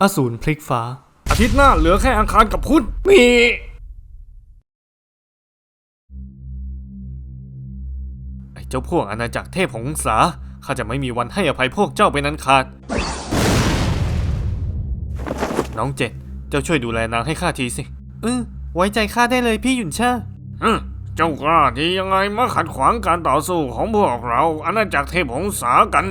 อสูรพลิกฟ้า อาทิตย์หน้าเหลือแค่อังคารกับพุธมีไอ้เจ้าพวกอาณาจักรเทพหงสาข้าจะไม่มีวันให้อภัยพวกเจ้าเป็นนั้นขาด น้องเจ็ดเจ้าช่วยดูแลนางให้ข้าทีสิเออไว้ใจข้าได้เลยพี่หยุนเช่าฮึเจ้ากล้าดียังไงมาขัดขวางการต่อสู้ของพวกเราอาณาจักรเทพหงสากัน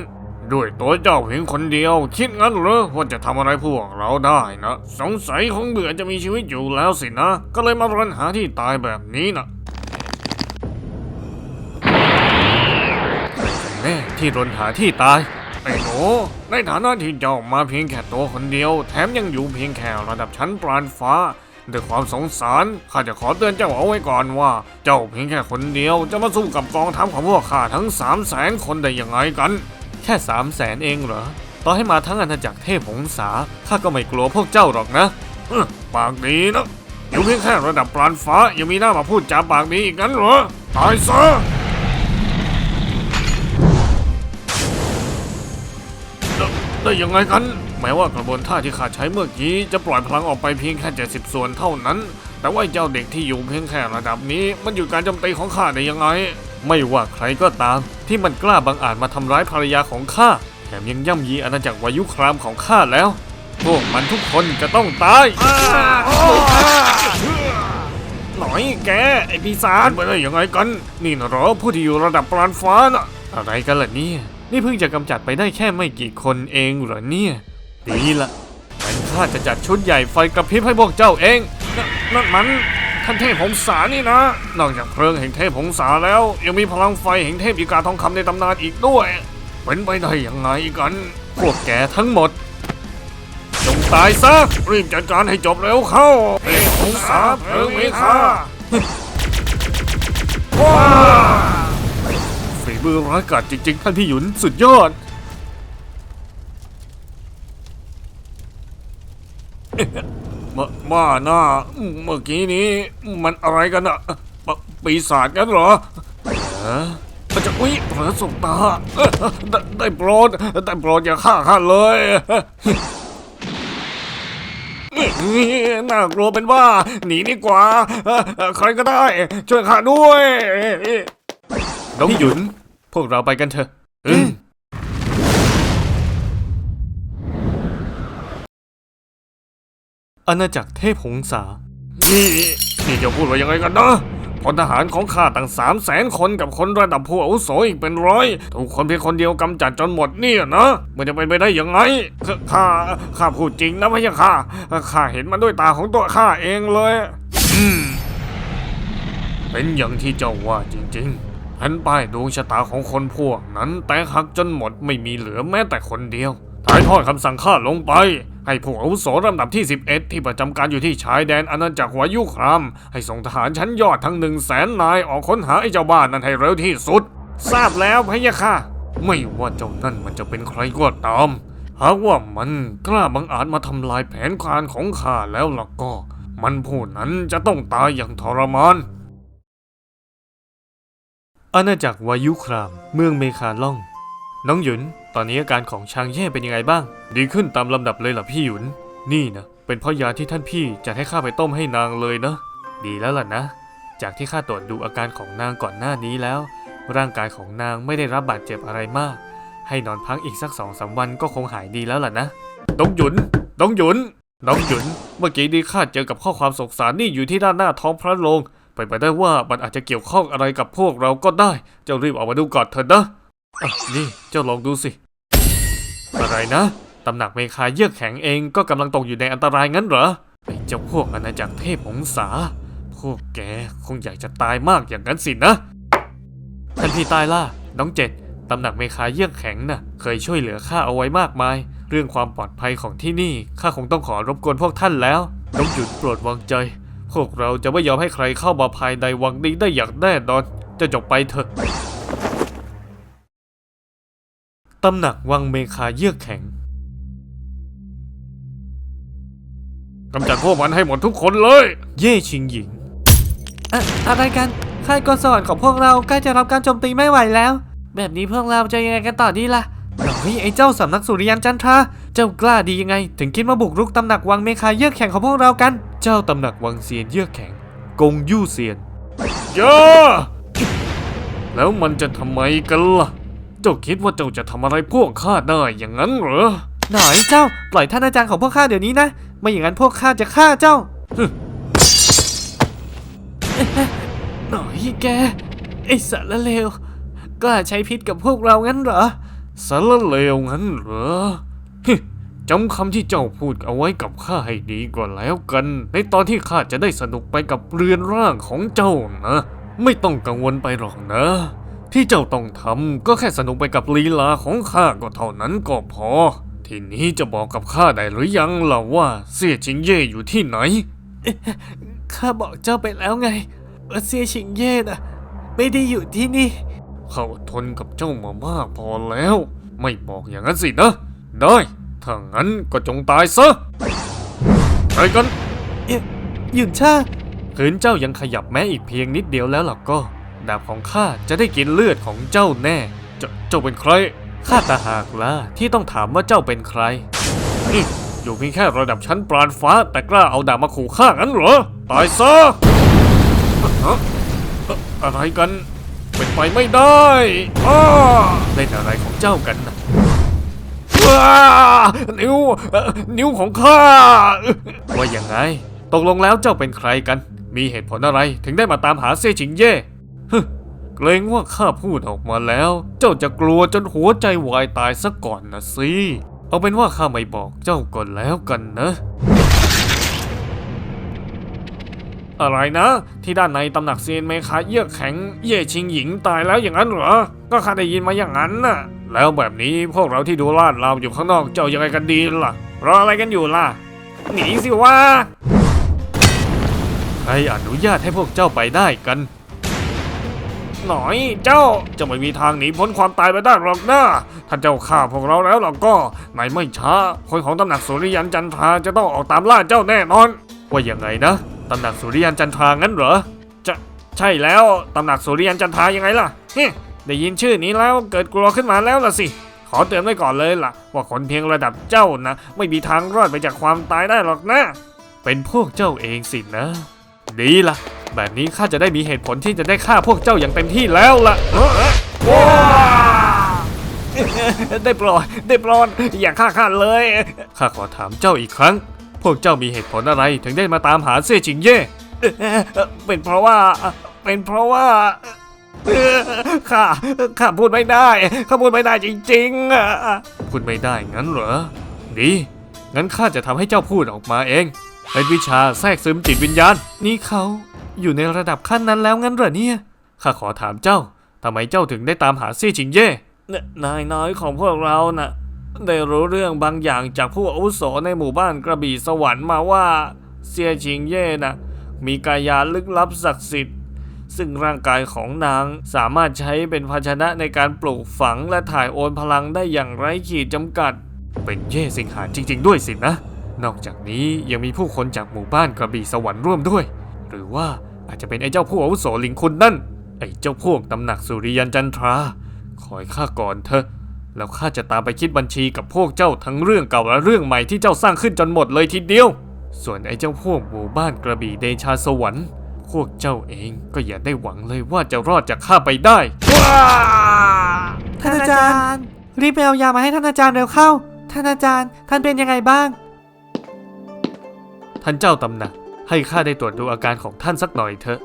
ด้วยตัวเจ้าเพียงคนเดียว คิดงั้นเหรอว่าจะทำอะไรพวกเราได้นะ สงสัยคงเบื่อจะมีชีวิตอยู่แล้วสินะ ก็เลยมารันหาที่ตายแบบนี้นะแน่ที่รนหาที่ตายไอ้หนูในฐานะที่เจ้ามาเพียงแค่ตัวคนเดียว แถมยังอยู่เพียงแค่ระดับชั้นปราณฟ้าด้วยความสงสารข้าจะขอเตือนเจ้าเอาไว้ก่อนว่า เจ้าเพียงแค่คนเดียว จะมาสู้กับกองทัพของพวกข้าทั้งสามแสนคนได้ยังไงกัน แค่สามแสนเองเหรอต่อให้มาทั้งอาณาจักรเทพหงสาข้าก็ไม่กลัวพวกเจ้าหรอกนะปากดีนะอยู่เพียงแค่ระดับปราณฟ้ายังมีหน้ามาพูดจาปากดีอีกงั้นเหรอตายซะได้ยังไงกันแม้ว่ากระบวนท่าที่ข้าใช้เมื่อกี้จะปล่อยพลังออกไปเพียงแค่70ส่วนเท่านั้น แต่ว่าไอ้เจ้าเด็กที่อยู่เพียงแค่ระดับนี้ มันอยู่การโจมตีของข้าได้ยังไงไม่ว่าใครก็ตาม ที่มันกล้าบังอาจมาทำร้ายภรรยาของข้าแถมยังย่ำยีอาณาจักรวายุครามของข้าแล้ว พวกมันทุกคนจะต้องตายหน่อยแก ไอปีศาจไปได้ยังไงกัน นี่นะเหรอผู้ที่อยู่ระดับปราณฟ้าน่ะอะไรกันล่ะเนี่ย นี่เพิ่งจะกำจัดไปได้แค่ไม่กี่คนเองเหรอเนี่ย ดีละงั้นข้าจะจัดชุดใหญ่ไฟกระพริบให้พวกเจ้าเอง นั่นมัน ท่านเทพหงสานี่นะ นอกจากเพลิงแห่งเทพหงสาแล้ว ยังมีพลังไฟแห่งเทพอีกาทองคำในตำนานอีกด้วยเป็นไปได้ยังไงกัน พวกแกทั้งหมด จงตายซะ รีบจัดการให้จบเร็วเข้าเทพหงสาเพลิงเมฆาว้าฝีมือร้ายกาจจริง ๆ ท่านพี่หยุนสุดยอด บ้าหน้าเมื่อกี้นี้มันอะไรกันอะปปีศาจกันเหรอฮะมันจะอุ้ยเผลอสบตาเอ้อได้ได้โปรดได้โปรดอย่าฆ่าข้าเลยน่ากลัวเป็นว่าหนีดีกว่าเอ่อใครก็ได้ ช่วยข้าด้วยน้องหยุน พวกเราไปกันเถอะ อืมอาณาจักรเทพหงสา นี่นี่จะพูดว่ายังไงกันนะพลทหารของข้าตั้งสามแสนคนกับคนระดับผู้อาวุโสอีกเป็นร้อยถูกคนเพียงคนเดียวกำจัดจนหมดเนี่ยนะมันจะเป็นไปได้ยังไงขข้าข้าพูดจริงนะพะยะค่ะข้าเห็นมันด้วยตาของตัวข้าเองเลยอืมเป็นอย่างที่เจ้าว่าจริงๆแผ่นป้ายดวงชะตาของคนพวกนั้นแตกหักจนหมดไม่มีเหลือแม้แต่คนเดียวถ่ายทอดคำสั่งข้าลงไป ให้ผู้อาวุโสลำดับที่ 11 ที่ประจำการอยู่ที่ชายแดนอาณาจักรวายุคราม ให้ส่งทหารชั้นยอดทั้งหนึ่งแสนนายออกค้นหาไอ้เจ้าบ้านนั้นให้เร็วที่สุด ทราบแล้วพะยะค่ะ ไม่ว่าเจ้านั่นมันจะเป็นใครก็ตาม หากว่ามันกล้าบังอาจมาทำลายแผนการของข้าแล้วล่ะก็ มันผู้นั้นจะต้องตายอย่างทรมานอาณาจักรวายุคราม เมืองเมคาล่อง น้องหยุน ตอนนี้อาการของชางเย่เป็นยังไงบ้าง ดีขึ้นตามลำดับเลยเหรอพี่หยุน นี่นะ เป็นเพราะยาที่ท่านพี่จะให้ข้าไปต้มให้นางเลยนะ ดีแล้วล่ะนะ จากที่ข้าตรวจดูอาการของนางก่อนหน้านี้แล้ว ร่างกายของนางไม่ได้รับบาดเจ็บอะไรมาก ให้นอนพักอีกสักสองสามวันก็คงหายดีแล้วล่ะนะน้องหยุนน้องหยุนน้องหยุน เมื่อกี้นี้ข้าเจอกับข้อความสงสารนี่อยู่ที่ด้านหน้าท้องพระโรงไปไปได้ว่ามันอาจจะเกี่ยวข้องอะไรกับพวกเราก็ได้ เจ้ารีบออกมาดูก่อนเถอะนะะนี่เจ้าลองดูสิ อะไรนะ ตำหนักเมคาเยือกแข็งเองก็กำลังตกอยู่ในอันตรายงั้นเหรอ ไอ้เจ้าพวกอาณาจักรเทพหงสาพวกแกคงอยากจะตายมากอย่างนั้นสินะท่านพี่ตายล่ะ น้องเจ็ด ตำหนักเมคาเยือกแข็งน่ะ เคยช่วยเหลือข้าเอาไว้มากมาย เรื่องความปลอดภัยของที่นี่ข้าคงต้องขอรบกวนพวกท่านแล้วน้องหยุดโปรดวางใจ พวกเราจะไม่ยอมให้ใครเข้ามาภายในวังนี้ได้อย่างแน่นอน จะจบไปเถอะ ตำหนักวังเมคาเยือกแข็งกำจัดพวกมันให้หมดทุกคนเลย เย่ชิงหญิง อะอะไรกันค่ายกลสวรรค์ของพวกเราใกล้จะรับการโจมตีไม่ไหวแล้ว แบบนี้พวกเราจะยังไงกันต่อดีล่ะหน่อยไอ้เจ้าสำนักสุริยันจันทราเจ้ากล้าดียังไง ถึงคิดมาบุกรุกตำหนักวังเมคาเยือกแข่งของพวกเรากัน เจ้าตำหนักวังเซียนเยือกแข็ง กงยู่เซียนย่าแล้วมันจะทำไมกันล่ะ เจ้าคิดว่าเจ้าจะทำอะไรพวกข้าได้อย่างนั้นเหรอ หน่อยเจ้า ปล่อยท่านอาจารย์ของพวกข้าเดี๋ยวนี้นะ ไม่อย่างนั้นพวกข้าจะฆ่าเจ้าหน่อยแก ไอ้สารเลวกล้าใช้พิษกับพวกเรางั้นเหรอ สารเลวงั้นเหรอฮึจำคำที่เจ้าพูดเอาไว้กับข้าให้ดีก่อนแล้วกัน ในตอนที่ข้าจะได้สนุกไปกับเรือนร่างของเจ้านะ ไม่ต้องกังวลไปหรอกนะ ที่เจ้าต้องทำก็แค่สนุกไปกับลีลาของข้าก็เท่านั้นก็พอ ทีนี้จะบอกกับข้าได้หรือยังล่ะว่าเสี่ยจิงเย่อยู่ที่ไหน ข้าบอกเจ้าไปแล้วไงว่าเซียชิงเย่น่ะ ไม่ได้อยู่ที่นี่ เขาทนกับเจ้ามามากพอแล้ว ไม่บอกอย่างนั้นสินะ ได้ ถ้างั้นก็จงตายซะไปกันหยุนชาคืนเจ้ายังขยับแม้อีกเพียงนิดเดียวแล้วล่ะก็ ดาบของข้าจะได้กินเลือดของเจ้าแน่เจ้าเจ้าเป็นใคร ข้าตาหากล่ะที่ต้องถามว่าเจ้าเป็นใครนี่อยู่เพียงแค่ระดับชั้นปราณฟ้า แต่กล้าเอาดาบมาขู่ข้างั้นเหรอ ตายซะฮะเอ่อะไรกัน เป็นไปไม่ได้อ้าเล่นอะไรของเจ้ากันนะว้านิ้วเอ่อนิ้วของข้าว่าอย่างไง ตกลงแล้วเจ้าเป็นใครกัน มีเหตุผลอะไรถึงได้มาตามหาเซ่ชิงเย่ เกรงว่าข้าพูดออกมาแล้ว เจ้าจะกลัวจนหัวใจวายตายซะก่อนนะสิเอาเป็นว่าข้าไม่บอกเจ้าก่อนแล้วกันนะ อะไรนะ ที่ด้านในตำหนักเซียนเมคาเยือกแข็ง เย่ชิงหญิงตายแล้วอย่างนั้นเหรอ ก็ข้าได้ยินมาอย่างนั้นน่ะ แล้วแบบนี้พวกเราที่ดูลาดเราอยู่ข้างนอกเจ้ายังไงกันดีล่ะ รออะไรกันอยู่ล่ะ หนีสิวะใครอนุญาตให้พวกเจ้าไปได้กัน หน่อย เจ้าจะไม่มีทางหนีพ้นความตายไปได้หรอกนะถ้าเจ้าฆ่าพวกเราแล้วเราก็ในไม่ช้าคนของตำหนักสุริยันจันทราจะต้องออกตามล่าเจ้าแน่นอน ว่าอย่างไงนะตำหนักสุริยันจันทรางั้นเหรอจะใช่แล้วตำหนักสุริยันจันทรายังไงล่ะเฮ้ได้ยินชื่อนี้แล้วเกิดกลัวขึ้นมาแล้วล่ะสิขอเตือนไว้ก่อนเลยล่ะ ว่าคนเพียงระดับเจ้านะ ไม่มีทางรอดไปจากความตายได้หรอกนะ เป็นพวกเจ้าเองสินะ ดีละ แบบนี้ข้าจะได้มีเหตุผลที่จะได้ฆ่าพวกเจ้าอย่างเต็มที่แล้วล่ะได้โปรดได้โปรดอย่าฆ่าข้าเลยข้าขอถามเจ้าอีกครั้ง พวกเจ้ามีเหตุผลอะไรถึงได้มาตามหาเซี่ยจิงเย่เป็นเพราะว่าเป็นเพราะว่าเอ่อข้าข้าพูดไม่ได้ข้าพูดไม่ได้จริงๆอะพูดไม่ได้งั้นเหรอดีงั้นข้าจะทำให้เจ้าพูดออกมาเอง เป็นวิชาแทรกซึมจิตวิญญาณ นี่เขา อยู่ในระดับขั้นนั้นแล้วงั้นเหรอเนี่ยข้าขอถามเจ้าทำไมเจ้าถึงได้ตามหาเซี่ยจิงเย่นายน้อยของพวกเราน่ะได้รู้เรื่องบางอย่างจากผู้อาวุโสในหมู่บ้านกระบี่สวรรค์มาว่าเซียชิงเย่น่ะมีกายาลึกลับศักดิ์สิทธิ์ซึ่งร่างกายของนางสามารถใช้เป็นภาชนะในการปลูกฝังและถ่ายโอนพลังได้อย่างไร้ขีดจำกัด เป็นเย่สิงหานจริง ๆ ด้วยสินะ นอกจากนี้ยังมีผู้คนจากหมู่บ้านกระบี่สวรรค์ร่วมด้วย หรือว่า อาจจะเป็นไอ้เจ้าผู้อาวุโสลิงคุณนั่น ไอ้เจ้าพวกตำหนักสุริยันจันทรา คอยข้าก่อนเถอะ แล้วข้าจะตามไปคิดบัญชีกับพวกเจ้าทั้งเรื่องเก่าและเรื่องใหม่ที่เจ้าสร้างขึ้นจนหมดเลยทีเดียว ส่วนไอ้เจ้าพวกหมู่บ้านกระบี่เดชาสวรรค์ พวกเจ้าเองก็อย่าได้หวังเลยว่าจะรอดจากข้าไปได้ท่านอาจารย์ รีบไปเอายามาให้ท่านอาจารย์เร็วเข้า ท่านอาจารย์ ท่านเป็นยังไงบ้าง ท่านเจ้าตำหนัก ให้ข้าได้ตรวจดูอาการของท่านสักหน่อยเถอะ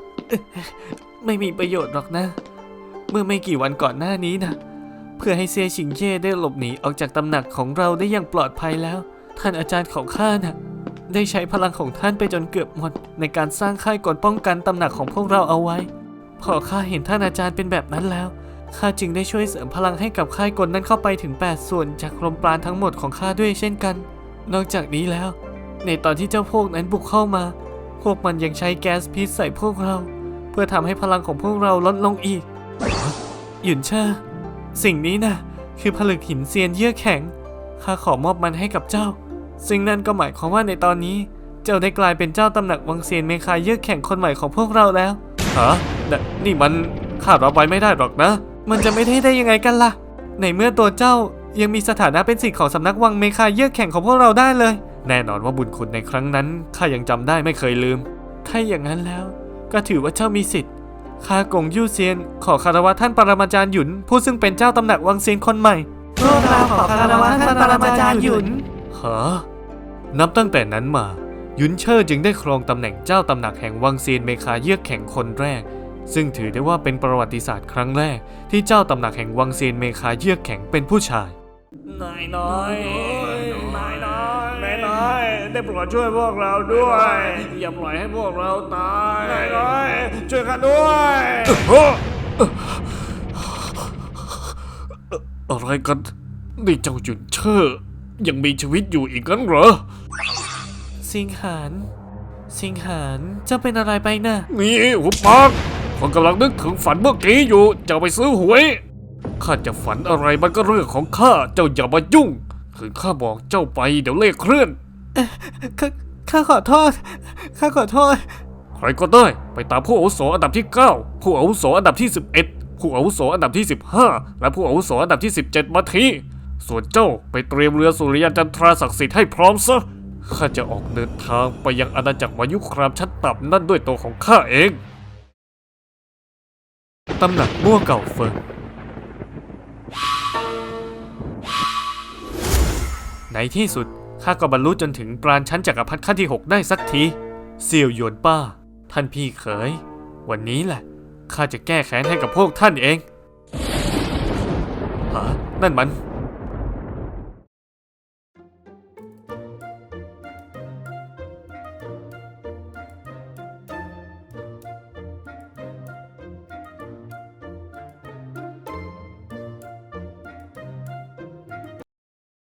ไม่มีประโยชน์หรอกนะ เมื่อไม่กี่วันก่อนหน้านี้นะเพื่อให้เซียชิงเย่ได้หลบหนีออกจากตำหนักของเราได้อย่างปลอดภัยแล้ว ท่านอาจารย์ของข้าน่ะได้ใช้พลังของท่านไปจนเกือบหมด ในการสร้างค่ายกลป้องกันตำหนักของพวกเราเอาไว้ พอข้าเห็นท่านอาจารย์เป็นแบบนั้นแล้วข้าจึงได้ช่วยเสริมพลังให้กับค่ายกลนั้นเข้าไปถึง 8 ส่วนจากลมปราณทั้งหมดของข้าด้วยเช่นกัน นอกจากนี้แล้ว ในตอนที่เจ้าพวกนั้นบุกเข้ามา พวกมันยังใช้แก๊สพิษใส่พวกเรา เพื่อทำให้พลังของพวกเราลดลงอีก หยุนเชอร์สิ่งนี้นะคือผลึกหินเซียนเยื่อแข็ง ข้าขอมอบมันให้กับเจ้า ซึ่งนั่นก็หมายความว่าในตอนนี้ เจ้าได้กลายเป็นเจ้าตำหนักวังเซียนเมคาเยื่อแข็งคนใหม่ของพวกเราแล้วฮะนนี่มันข้ารับไว้ไม่ได้หรอกนะ มันจะไม่ได้ได้ยังไงกันล่ะ ในเมื่อตัวเจ้ายังมีสถานะเป็นสิทธิ์ของสำนักวังเมคาเยื่อแข่งของพวกเราได้เลย แน่นอนว่าบุญคุณในครั้งนั้นข้ายังจำได้ไม่เคยลืม ถ้าอย่างนั้นแล้ว ก็ถือว่าเจ้ามีสิทธิ์ข้ากงยู่เซียน ขอคารวะท่านปรมาจารย์หยุน ผู้ซึ่งเป็นเจ้าตำหนักวังเซียนคนใหม่พวกเราขอคารวะท่านปรมาจารย์หยุนฮะนับตั้งแต่นั้นมาหยุนเชิ่อจึงได้ครองตำแหน่งเจ้าตำหนักแห่งวังเซียนเมคาเยือกแข่งคนแรก ซึ่งถือได้ว่าเป็นประวัติศาสตร์ครั้งแรก ที่เจ้าตำหนักแห่งวังเซียนเมคาเยือกแข่งเป็นผู้ชายนายน้อยนายน้อยนายน้อยได้โปรดช่วยพวกเราด้วย อย่าปล่อยให้พวกเราตายนายน้อยช่วยกันด้วยอะไรกันนี่เจ้าหยุนเชิ่อยังมีชีวิตอยู่อีกงั้นเหรอ สิงหานสิงหานเจ้าเป็นอะไรไปน่ะนี่หุบปากผมกำลังนึกถึงฝันเมื่อกี้อยู่จะเอาไปซื้อหวย ข้าจะฝันอะไรมันก็เรื่องของข้า เจ้าอย่ามายุ่งถึงข้าบอกเจ้าไปเดี๋ยวเลขเคลื่อน ข้าข้าขอโทษ ข้าขอโทษ ใครก็ได้ไปตามผู้อาวุโสอันดับที่ 9 ผู้อาวุโสอันดับที่ 11 ผู้อาวุโสอันดับที่ 15 และผู้อาวุโสอันดับที่ 17 มาทีส่วนเจ้าไปเตรียมเรือสุริยันจันทราศักดิ์สิทธิ์ให้พร้อมซะ ข้าจะออกเดินทางไปยังอาณาจักรวายุครามชั้นต่ำนั่นด้วยตัวของข้าเอง ตำหนักมั่วเก่าเฟิงในที่สุด ข้าก็บรรลุจนถึงปราณชั้นจักรพรรดิขั้นที่ 6 ได้สักทีเซียวหยวนป้า ท่านพี่เขย วันนี้แหละข้าจะแก้แค้นให้กับพวกท่านเองฮะนั่นมัน